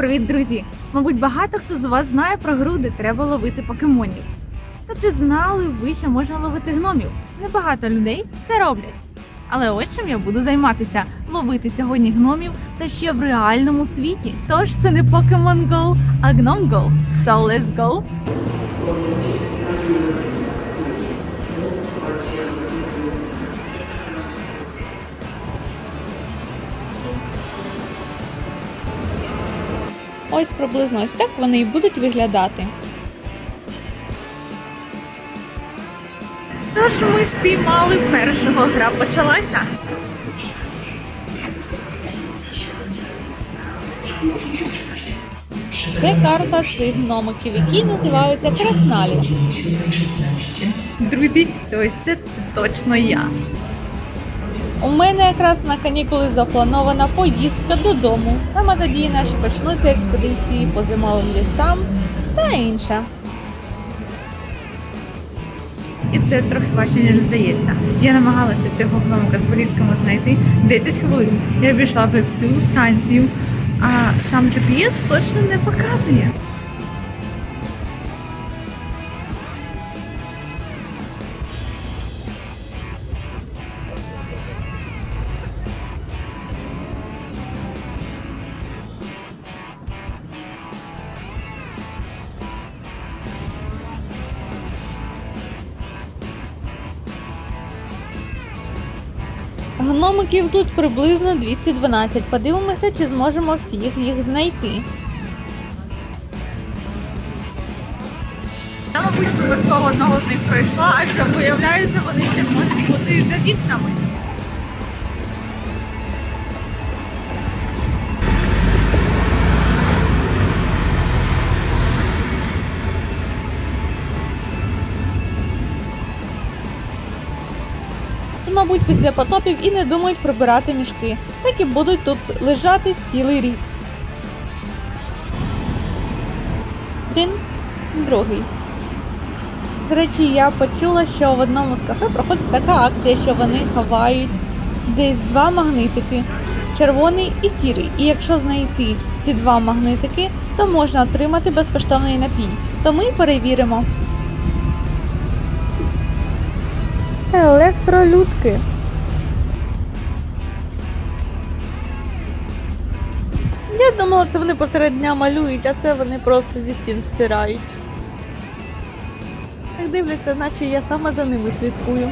Привіт, друзі! Мабуть, багато хто з вас знає про гру, де треба ловити покемонів. Та чи знали ви, що можна ловити гномів? Небагато людей це роблять. Але ось чим я буду займатися: ловити сьогодні гномів та ще в реальному світі. Тож це не Pokemon Go, а Gnome Go. So let's go! Ось приблизно ось так вони і будуть виглядати. Тож ми спіймали першого гра почалася. Це карта цих гномиків, які називаються красналі. Друзі, ось це, це точно я. У мене якраз на канікули запланована поїздка додому. Там тоді наші почнуться експедиції по зимовим лісам та інше. І це трохи важче, ніж здається. Я намагалася цього гномика з поліцькому знайти 10 хвилин. Я обійшла вже всю станцію, а сам GPS точно не показує. Гномиків тут приблизно 212. Подивимося, чи зможемо всіх їх знайти. Я, мабуть, випадково одного з них пройшла, а що виявляється, вони ще можуть бути за вікнами. Мабуть, після потопів і не думають прибирати мішки, так і будуть тут лежати цілий рік. Один, другий. До речі, я почула, що в одному з кафе проходить така акція, що вони ховають десь два магнитики червоний і сірий. І якщо знайти ці два магнитики, то можна отримати безкоштовний напій. То ми перевіримо. Електролюдки. Я думала, це вони посеред дня малюють, а це вони просто зі стін стирають. Так дивляться, наче я саме за ними слідкую.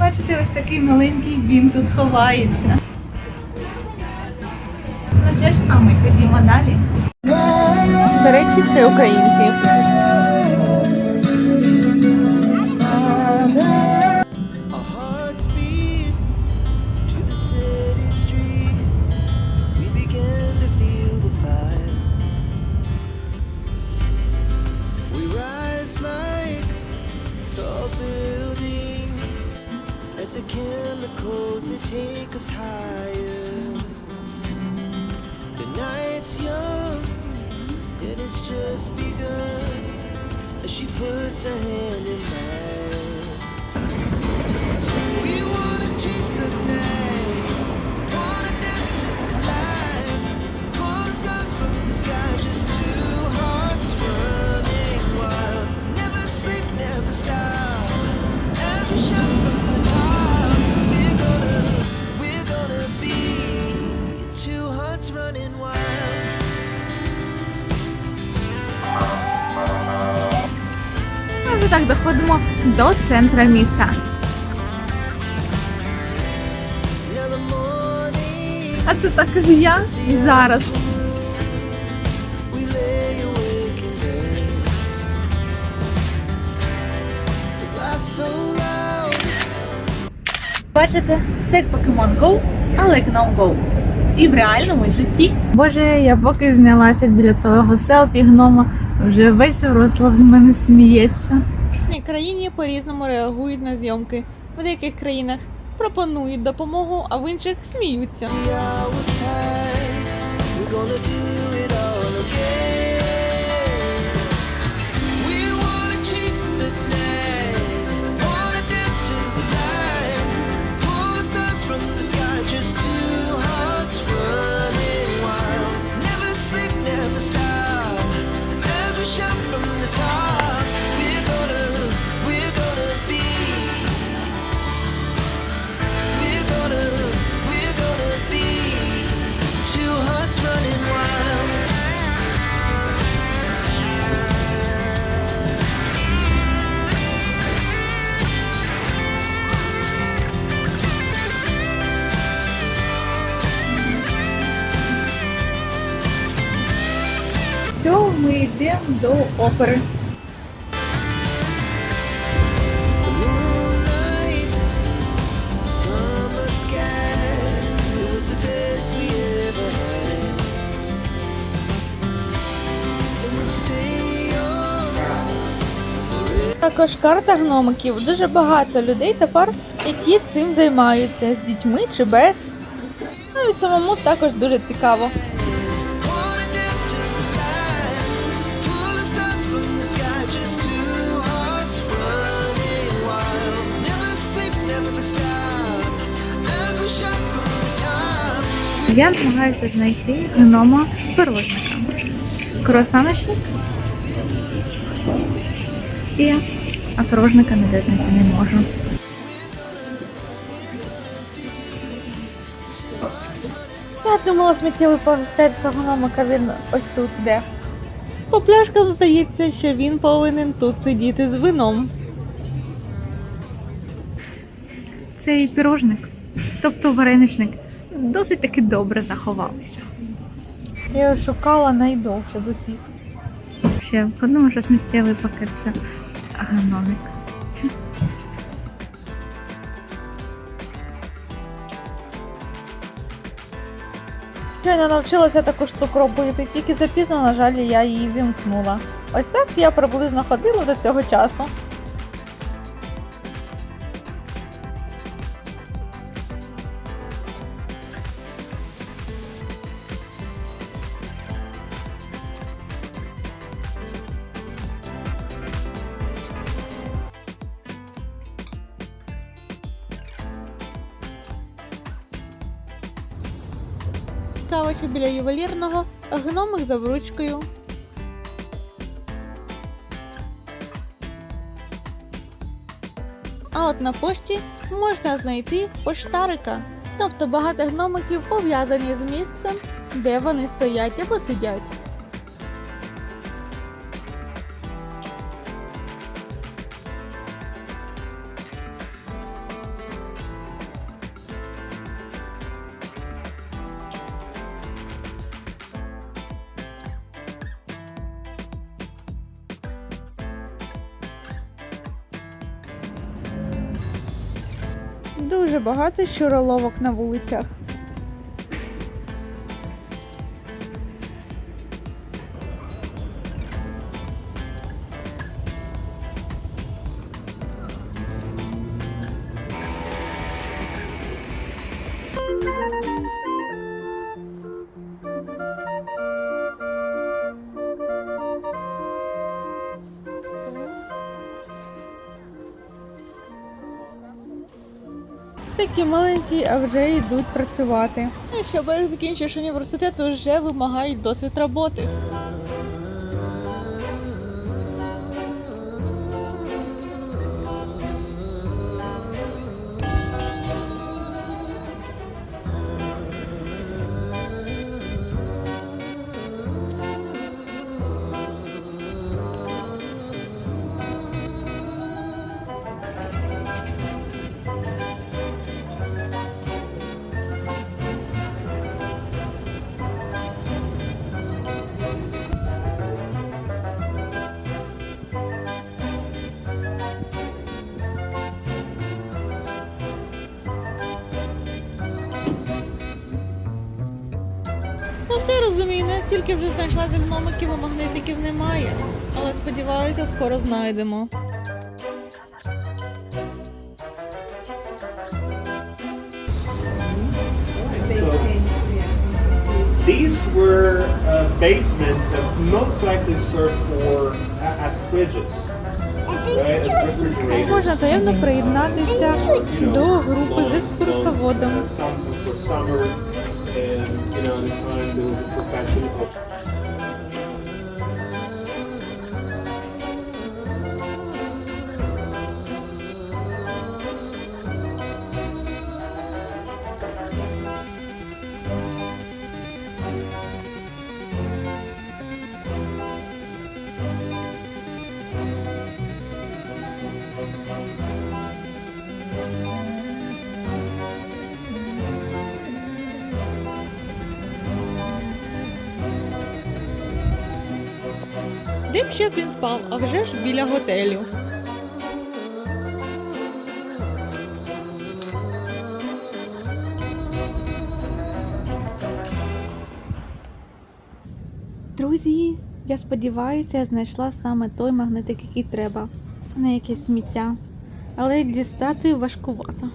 Бачите, ось такий маленький він тут ховається. Ну що ж, а ми ходімо далі. До речі, це українці. Доходимо до центра міста. А це також я зараз. Бачите, це як Pokemon Go, але Gnome Go. І в реальному житті. Боже, я поки знялася біля того селфі гнома, вже весь Вроцлав з мене сміється. Ні, країні по-різному реагують на зйомки. В деяких країнах пропонують допомогу, а в інших сміються. On. Також карта гномиків. Дуже багато людей тепер, які цим займаються з дітьми чи без. Навіть самому також дуже цікаво. Я намагаюся знайти гнома пирожника. Круасаночник. І а пирожника ніде знайти не можу. Я думала, сміттєвий пакет гномика він ось тут де. По пляшкам здається, що він повинен тут сидіти з вином. Цей пірожник, тобто вареничник, досить таки добре заховався. Я його шукала найдовше з усіх. Ще подумала, що сміттєвий пакет це гномик. Щойно навчилася таку штуку робити, тільки запізно, на жаль, я її вімкнула. Ось так я приблизно ходила до цього часу. Кава біля ювелірного, гномик за ручкою. А от на пошті можна знайти поштарика. Тобто багато гномиків пов'язані з місцем, де вони стоять або сидять. Дуже багато щуроловок на вулицях. Такі маленькі, а вже йдуть працювати. Щоб закінчиш університет, вже вимагають досвід роботи. Ну все розумію, не стільки вже знайшла за гномиків, а магнитиків немає. Але сподіваюся, скоро знайдемо. These were uh, basements that most likely served for a- as fridges, right? Можна таємно приєднатися до групи з екскурсоводом. and you know, at the time, do was a profession. Щоб він спав, а вже ж біля готелю. Друзі, я сподіваюся, я знайшла саме той магнитик, який треба, не якесь сміття. Але дістати важкувато.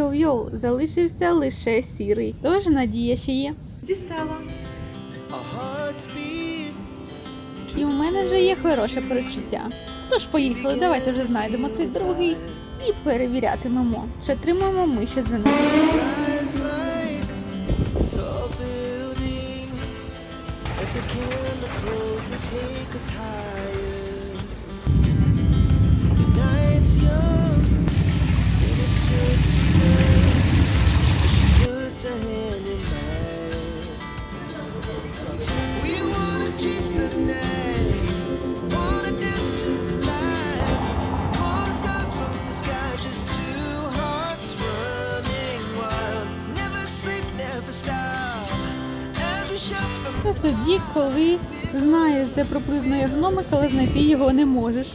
Йоу-йоу-йоу, залишився лише сірий. Тож надія ще є. Дістала. І в мене вже є хороше перечуття. Тож поїхали, давайте вже знайдемо цей другий і перевірятимемо, чи отримаємо ми ще за ним. Rise like Тоді, коли знаєш, де проплизнує гномик, але знайти його не можеш.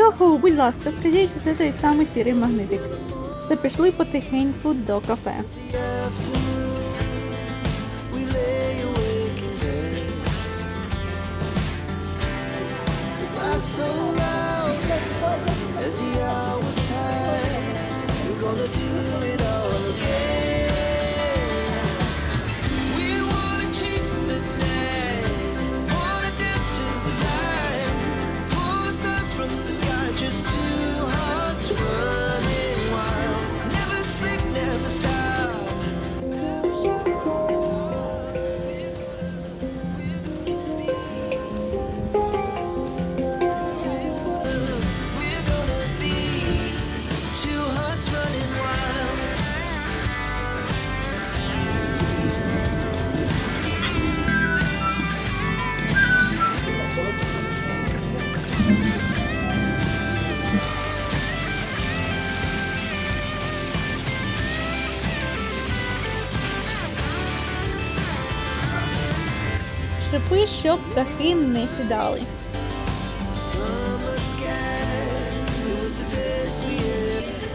Йоху, будь ласка, скажіть, що це той самий сірий магнитик. Та пішли потихеньку до кафе. As the hours pass. We're gonna do it щоб птахи не сідали.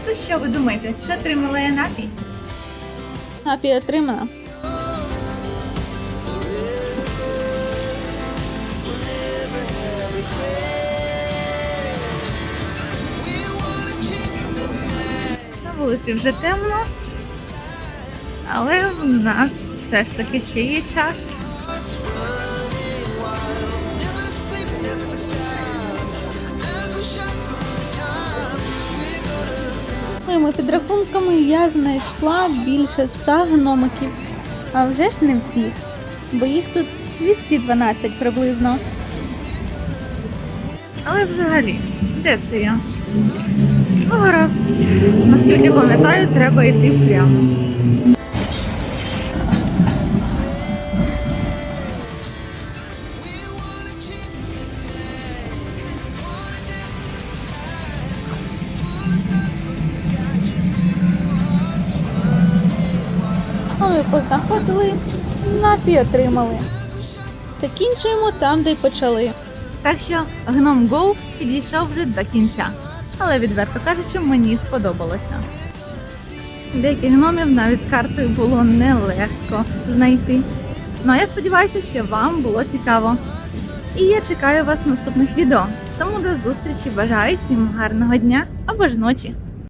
То що ви думаєте, що отримала я напій? Напій отримана. На вулиці вже темно, але в нас все ж таки ще є час. Моїми підрахунками я знайшла більше ста гномиків. А вже ж не всіх, бо їх тут 212 приблизно. Але взагалі, де це я? Ну, гаразд. Наскільки пам'ятаю, треба йти прямо. Ми познаходили, напій отримали. Закінчуємо там, де й почали. Так що гном Go підійшов вже до кінця. Але відверто кажучи, мені сподобалося. Деяких гномів навіть з картою було нелегко знайти. Ну а я сподіваюся, що вам було цікаво. І я чекаю вас в наступних відео. Тому до зустрічі бажаю всім гарного дня або ж ночі.